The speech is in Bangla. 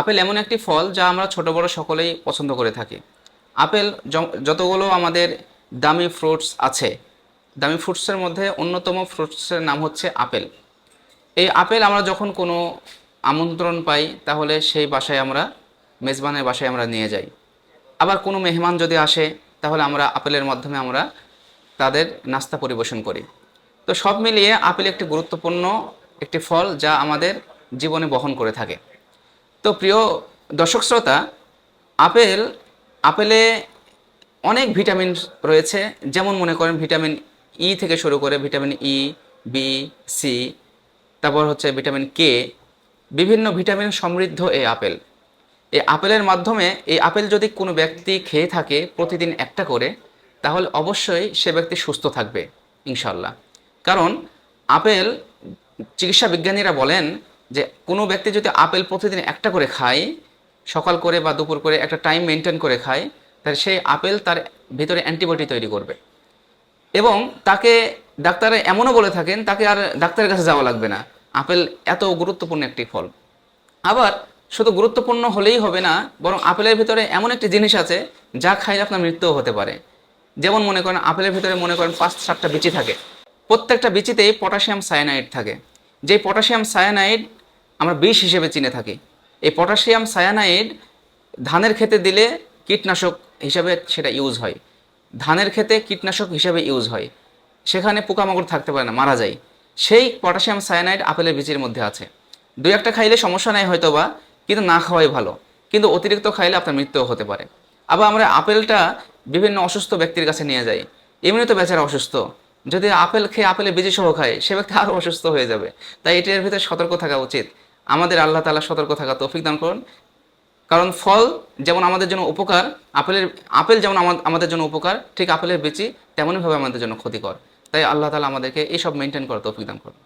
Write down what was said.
আপেল এমন একটি ফল যা আমরা ছোট বড় সকলেই পছন্দ করে থাকি। আপেল যতগুলো আমাদের দামি ফ্রুটস আছে, দামি ফ্রুটসের মধ্যে অন্যতম ফ্রুটসের নাম হচ্ছে আপেল। এই আপেল আমরা যখন কোনো আমন্ত্রণ পাই, তাহলে সেই বাসায় আমরা, মেজবানের বাসায় আমরা নিয়ে যাই। আবার কোনো মেহমান যদি আসে, তাহলে আমরা আপেলের মাধ্যমে আমরা তাদের নাস্তা পরিবেশন করি। তো সব মিলিয়ে আপেল একটি গুরুত্বপূর্ণ একটি ফল যা আমাদের জীবনে বহন করে থাকে। তো প্রিয় দর্শক শ্রোতা, আপেল, আপেলে অনেক ভিটামিন রয়েছে। যেমন মনে করেন ভিটামিন ই থেকে শুরু করে ভিটামিন ই বি সি তারপর হচ্ছে ভিটামিন কে বিভিন্ন ভিটামিন সমৃদ্ধ এই আপেল। এই আপেলের মাধ্যমে, এই আপেল যদি কোনো ব্যক্তি খেয়ে থাকে প্রতিদিন একটা করে, তাহলে অবশ্যই সে ব্যক্তি সুস্থ থাকবে ইনশাল্লাহ কারণ, আপেল চিকিৎসা বিজ্ঞানীরা বলেন যে কোনো ব্যক্তি যদি আপেল প্রতিদিন একটা করে খায়, সকাল করে বা দুপুর করে একটা টাইম মেনটেন করে খায়, তাহলে সেই আপেল তার ভিতরে অ্যান্টিবডি তৈরি করবে। এবং তাকে ডাক্তারে এমনও বলে থাকেন, তাকে আর ডাক্তারের কাছে যাওয়া লাগবে না। আপেল এত গুরুত্বপূর্ণ একটি ফল। আবার শুধু গুরুত্বপূর্ণ হলেই হবে না, বরং আপেলের ভিতরে এমন একটি জিনিস আছে, যা খাইলে আপনার মৃত্যুও হতে পারে। যেমন মনে করেন, আপেলের ভিতরে মনে করেন পাঁচ সাতটা বিচি থাকে। প্রত্যেকটা বিচিতেই পটাশিয়াম সায়ানাইড থাকে। যেই পটাশিয়াম সায়ানাইড আমরা বিষ হিসেবে চিনে থাকি। এই পটাশিয়াম সায়ানাইড ধানের ক্ষেতে দিলে কীটনাশক হিসাবে সেটা ইউজ হয়। ধানের ক্ষেতে কীটনাশক হিসাবে ইউজ হয়। সেখানে পোকামাকড় থাকতে পারে না, মারা যায়। সেই পটাশিয়াম সায়ানাইড আপেলের বীজের মধ্যে আছে। দুই একটা খাইলে সমস্যা নাই হয়তো বা কিন্তু না খাওয়াই ভালো। কিন্তু অতিরিক্ত খাইলে আপনার মৃত্যুও হতে পারে। আবার আমরা আপেলটা বিভিন্ন অসুস্থ ব্যক্তির কাছে নিয়ে যাই। এমনি তো বেচারা অসুস্থ। যদি আপেল খেয়ে আপেলের বীজ সহ খায়, সে ব্যক্তি আরও অসুস্থ হয়ে যাবে। তাই এটার ভিতরে সতর্ক থাকা উচিত। আমাদের আল্লাহ তালা সতর্ক থাকা তৌফিক দান করুন। কারণ ফল যেমন আমাদের জন্য উপকার, আপেলের, আপেল যেমন আমা- আমাদের জন্য উপকার, ঠিক আপেলের বেচি তেমনইভাবে আমাদের জন্য ক্ষতিকর। তাই আল্লাহ তালা আমাদেরকে এইসব মেনটেন করা তৌফিক দান করুন।